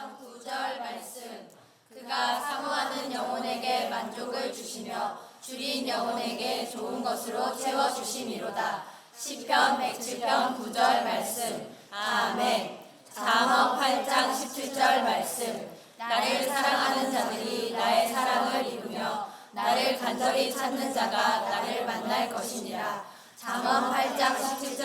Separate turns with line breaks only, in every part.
10편 9절 말씀. 그가 사모하는 영혼에게 만족을 주시며 줄인 영혼에게 좋은 것으로 채워 주심이로다. 10편 107편 9절 말씀. 아멘. 잠언 8장 17절 말씀. 나를 사랑하는 자들이 나의 사랑을 이루며 나를 간절히 찾는 자가 나를 만날 것이니라. 잠언 8장 17절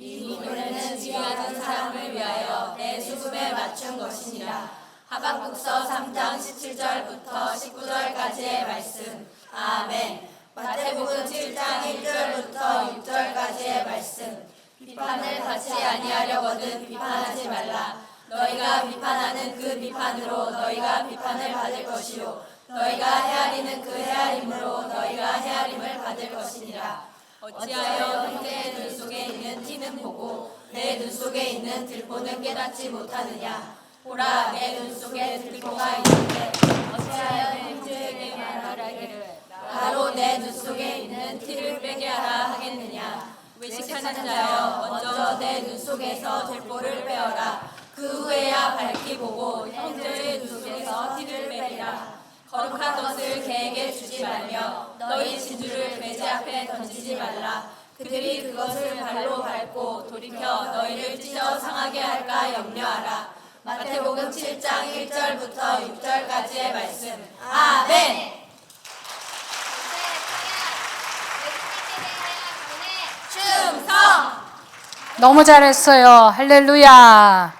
이 노래는 지휘하는 사람을 위하여 내 수금에 맞춘 것이니라. 하박국서 3장 17절부터 19절까지의 말씀. 아멘. 마태복음 7장 1절부터 6절까지의 말씀. 비판을 받지 아니하려거든 비판하지 말라. 너희가 비판하는 그 비판으로 너희가 비판을 받을 것이요. 너희가 헤아리는 그 헤아림으로 너희가 헤아림을 받을 것이니라. 어찌하여 형제의 눈 속에 있는 보고 내 눈 속에 있는 들보는 깨닫지 못하느냐? 보라 내 눈 속에 들보가 있는데 어찌하여 형제에게 말하기를? 바로 내 눈 속에 있는 티를 빼게 하라 하겠느냐? 외식하는 자여 먼저 내 눈 속에서 들보를 빼어라. 그 후에야 밝히 보고 형제의 눈 속에서 티를 빼리라. 거룩한 것을 개에게 주지 말며 너희 진주를 돼지 앞에 던지지 말라 그들이 그것을 발로 밟고 돌이켜 너희를 찢어 상하게 할까 염려하라 마태복음 7장 1절부터 6절까지의 말씀 아멘 충성
너무 잘했어요. 할렐루야.